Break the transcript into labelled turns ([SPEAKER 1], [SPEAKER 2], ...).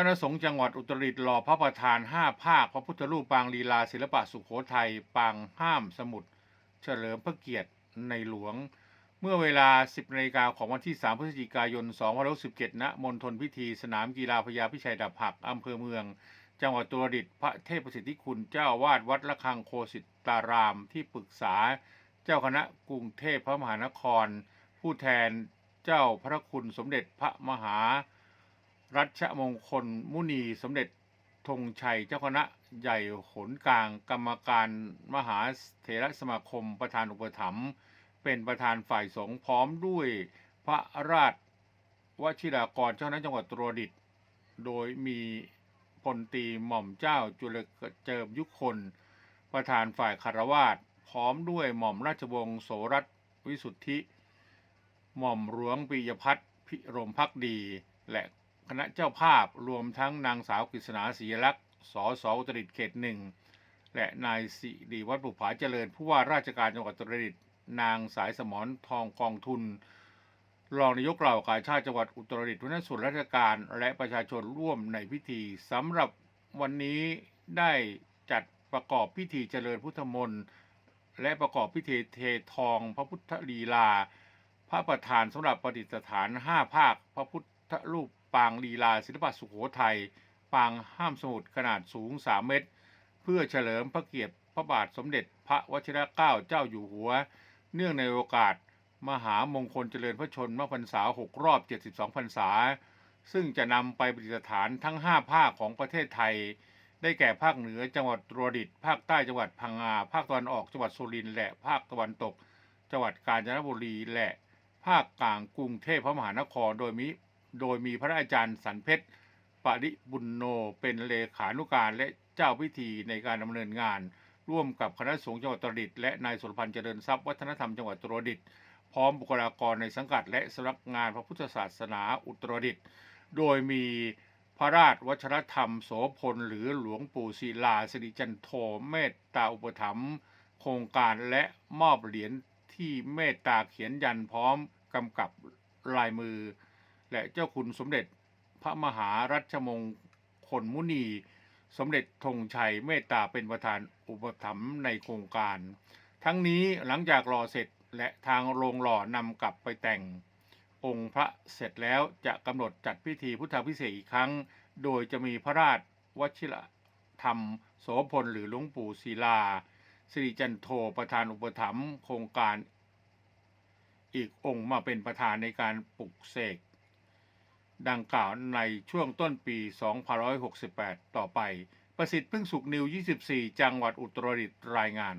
[SPEAKER 1] คณะสงฆ์จังหวัดอุตรดิตถ์หล่อพระประธานห้าภาคพระพุทธรูปปางลีลาศิลปะสุขโขทัยปางห้ามสมุทรเฉลิมพระเกียรติในหลวง เมื่อเวลา 10นาฬิกาของวันที่ 3 พฤศจิกายน2517ณมณฑลพิธีสนามกีฬาพญาพิชัยดาบหักอำเภอเมือง จังหวัดอุตรดิตถ์พระเทพประสิทธิคุณเจ้าวาดวัดระฆังโคสิตารามที่ปรึกษา เจ้าคณะกรุงเทพพระมหานคร ผู้แทนเจ้าพระคุณสมเด็จพระมหา รัชมงคลมุนีสมเด็จธงชัยเจ้าคณะใหญ่หนกลาง กรรมการมหาเถรสมาคมประธานอุปถัมภ์เป็นประธานฝ่ายสงฆ์พร้อมด้วยพระราชวชิรากรเจ้าคณะจังหวัดตรดิต โดยมีพลตีหม่อมเจ้าจุลเจิมยุคคลประธานฝ่ายคารวาสพร้อมด้วยหม่อมราชวงศ์โสรัตวิสุทธิ หม่อมหลวงปิยพัฒน์พิรมพักดี และ คณะเจ้าภาพรวมทั้งนางสาวกฤษณาศรีลักษ์สสอุตรดิตถ์เขตหนึ่งและนายสิริวัฒน์บุภาเจริญ ผู้ว่าราชการจังหวัดอุตรดิตถ์นางสายสมรทองกองทุน รองนายกเหล่ากาชาติจังหวัดอุตรดิตถ์หัวหน้าส่วนราชการและประชาชนร่วมในพิธีสำหรับวันนี้ได้จัดประกอบพิธีเจริญพุทธมนต์และประกอบพิธีเททอง พระพุทธลีลา พระประธานสำหรับประดิษฐานห้าภาค พระพุทธรูป ปางลีลาศิลปะสุโขทัยปางห้ามสมุทรขนาดสูง 3 เมตร เพื่อเฉลิมพระเกียรติพระบาทสมเด็จพระวชิรเกล้าเจ้าอยู่หัว เนื่องในโอกาส มหามงคลเจริญพระชนมพรรษา 6 รอบ 72 พรรษา ซึ่งจะนำไปประดิษฐานทั้ง 5 ภาคของประเทศไทย ได้แก่ภาคเหนือจังหวัดตรดิต ภาคใต้จังหวัดพังงา ภาคตะวันออกจังหวัดสุรินทร์และภาคตะวันตก จังหวัดกาญจนบุรีและภาคกลางกรุงเทพพระมหานครโดยมี โดยมีพระอาจารย์สันเพชรปริบุญโนเป็นเลขานุการและเจ้าพิธีในการดำเนินงาน ร่วมกับคณะสงฆ์จังหวัดตรดิตและนายสุรพันธ์เจริญทรัพย์วัฒนธรรมจังหวัดตรดิตพร้อมบุคลากรในสังกัดและสำนักงานพระพุทธศาสนาอุตรดิตโดยมีพระราชวัชรธรรมโสพลหรือหลวงปู่ศิลาสิริจันโทเมตตาอุปถัมภ์โครงการและมอบเหรียญที่เมตตาเขียนยันพร้อมกำกับลายมือ และเจ้าคุณสมเด็จพระมหารัชมงคลมุนี สมเด็จธงชัยเมตตาเป็นประธานอุปถัมภ์ในโครงการ ทั้งนี้หลังจากรอเสร็จและทางโรงหล่อนำกลับไปแต่ง องค์พระเสร็จแล้วจะกำหนดจัดพิธีพุทธพิเศษกอีกครั้ง โดยจะมีพระราชวชิรธรรม โสพลหรือหลวงปู่ศิลาสิริจันโทประธานอุปถัมภ์โครงการ อีกองค์มาเป็นประธานในการปลุกเสก ดังกล่าวในช่วงต้นปี 2568 ต่อไป ประสิทธิ์พึ่งสุขนิว 24 จังหวัดอุตรดิตถ์รายงาน